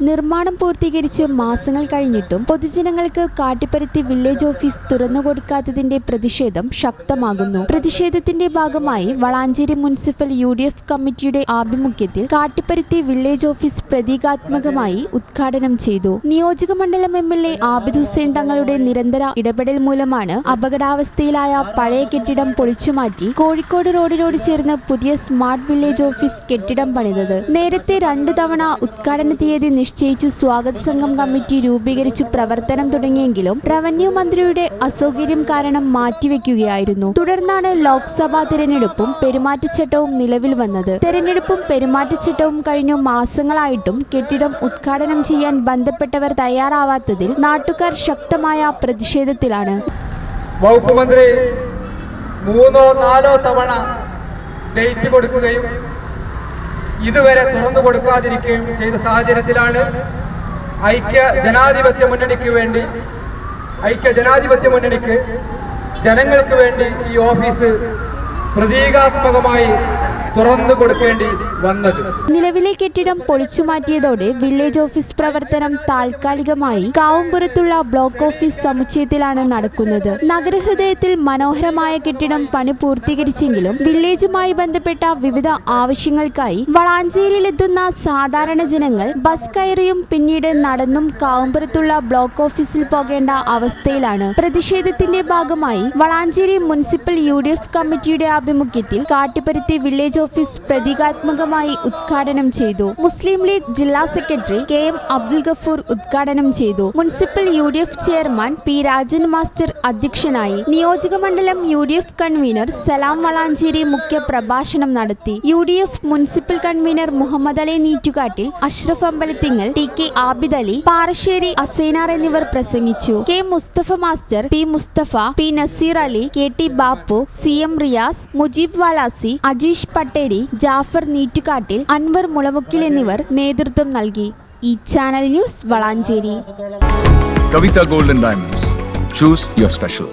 നിർമ്മാണം പൂർത്തീകരിച്ച് മാസങ്ങൾ കഴിഞ്ഞിട്ടും പൊതുജനങ്ങൾക്ക് കാട്ടിപ്പരുത്തി വില്ലേജ് ഓഫീസ് തുറന്നു കൊടുക്കാത്തതിന്റെ പ്രതിഷേധം ശക്തമാകുന്നു. പ്രതിഷേധത്തിന്റെ ഭാഗമായി വളാഞ്ചേരി മുനിസിപ്പൽ യു കമ്മിറ്റിയുടെ ആഭിമുഖ്യത്തിൽ കാട്ടിപ്പരുത്തി വില്ലേജ് ഓഫീസ് പ്രതീകാത്മകമായി ഉദ്ഘാടനം ചെയ്തു. നിയോജക മണ്ഡലം M L A Abid Hussain തങ്ങളുടെ നിരന്തര ഇടപെടൽ മൂലമാണ് അപകടാവസ്ഥയിലായ പഴയ കെട്ടിടം പൊളിച്ചുമാറ്റി കോഴിക്കോട് റോഡിനോട് ചേർന്ന് പുതിയ സ്മാർട്ട് വില്ലേജ് ഓഫീസ് കെട്ടിടം പണിതത്. നേരത്തെ രണ്ടു തവണ ഉദ്ഘാടന തീയതി നിശ്ചയിച്ച് സ്വാഗത സംഘം കമ്മിറ്റി രൂപീകരിച്ചു പ്രവർത്തനം തുടങ്ങിയെങ്കിലും റവന്യൂ മന്ത്രിയുടെ അസൗകര്യം കാരണം മാറ്റിവെക്കുകയായിരുന്നു. തുടർന്നാണ് ലോക്സഭാ തെരഞ്ഞെടുപ്പും പെരുമാറ്റച്ചട്ടവും നിലവിൽ വന്നത്. തെരഞ്ഞെടുപ്പും പെരുമാറ്റച്ചട്ടവും കഴിഞ്ഞു മാസങ്ങളായിട്ടും കെട്ടിടം ഉദ്ഘാടനം ചെയ്യാൻ ബന്ധപ്പെട്ടവർ തയ്യാറാവാത്തതിൽ നാട്ടുകാർ ശക്തമായ പ്രതിഷേധത്തിലാണ്. വകുപ്പ് മന്ത്രി മൂന്നോ നാലോ തവണ ഡേറ്റ് കൊടുക്കുകയും ഇതുവരെ തുറന്നു കൊടുക്കാതിരിക്കുകയും ചെയ്ത സാഹചര്യത്തിലാണ് ഐക്യ ജനാധിപത്യ മുന്നണിക്ക് വേണ്ടി ഐക്യ ജനാധിപത്യ മുന്നണിക്ക് ജനങ്ങൾക്ക് വേണ്ടി ഈ ഓഫീസ് പ്രതീകാത്മകമായി തുറന്നു കൊടുക്കേണ്ടി വന്നത്. നിലവിലെ കെട്ടിടം പൊളിച്ചുമാറ്റിയതോടെ വില്ലേജ് ഓഫീസ് പ്രവർത്തനം താൽക്കാലികമായി കാവുംപുരത്തുള്ള ബ്ലോക്ക് ഓഫീസ് സമുച്ചയത്തിലാണ് നടക്കുന്നത്. നഗരഹൃദയത്തിൽ മനോഹരമായ കെട്ടിടം പണി പൂർത്തീകരിച്ചെങ്കിലും വില്ലേജുമായി ബന്ധപ്പെട്ട വിവിധ ആവശ്യങ്ങൾക്കായി വളാഞ്ചേരിയിലെത്തുന്ന സാധാരണ ജനങ്ങൾ ബസ് കയറിയും പിന്നീട് നടന്നും കാവുംപുരത്തുള്ള ബ്ലോക്ക് ഓഫീസിൽ പോകേണ്ട അവസ്ഥയിലാണ്. പ്രതിഷേധത്തിന്റെ ഭാഗമായി വളാഞ്ചേരി മുനിസിപ്പൽ യു കമ്മിറ്റിയുടെ ആഭിമുഖ്യത്തിൽ കാട്ടിപ്പരുത്തി വില്ലേജ് ഓഫീസ് പ്രതീകാത്മകമായി ഉദ്ഘാടനം ചെയ്തു. മുസ്ലിം ലീഗ് ജില്ലാ secretary K M Abdul Gafoor ഉദ്ഘാടനം ചെയ്തു. Municipal U D F chairman P Rajan master അധ്യക്ഷനായി. നിയോജക മണ്ഡലം U D F convener Salam Valanchery മുഖ്യ പ്രഭാഷണം നടത്തി. U D F municipal convener Muhammad Ali Neettukattil Ashraf Ambalathingal T K Abid Ali Parasseri Asainar എന്നിവർ പ്രസംഗിച്ചു. K Mustafa master P Mustafa P Nasir Ali K T Bappu C M Riyas Mujeeb Valasi Ajeesh Patteri Jafar Neettukattil Anwar Mulamukkil എന്നിവർ നേതൃത്വം നൽകി. ഈ channel news Valanchery. Kavitha golden diamonds. Choose your special.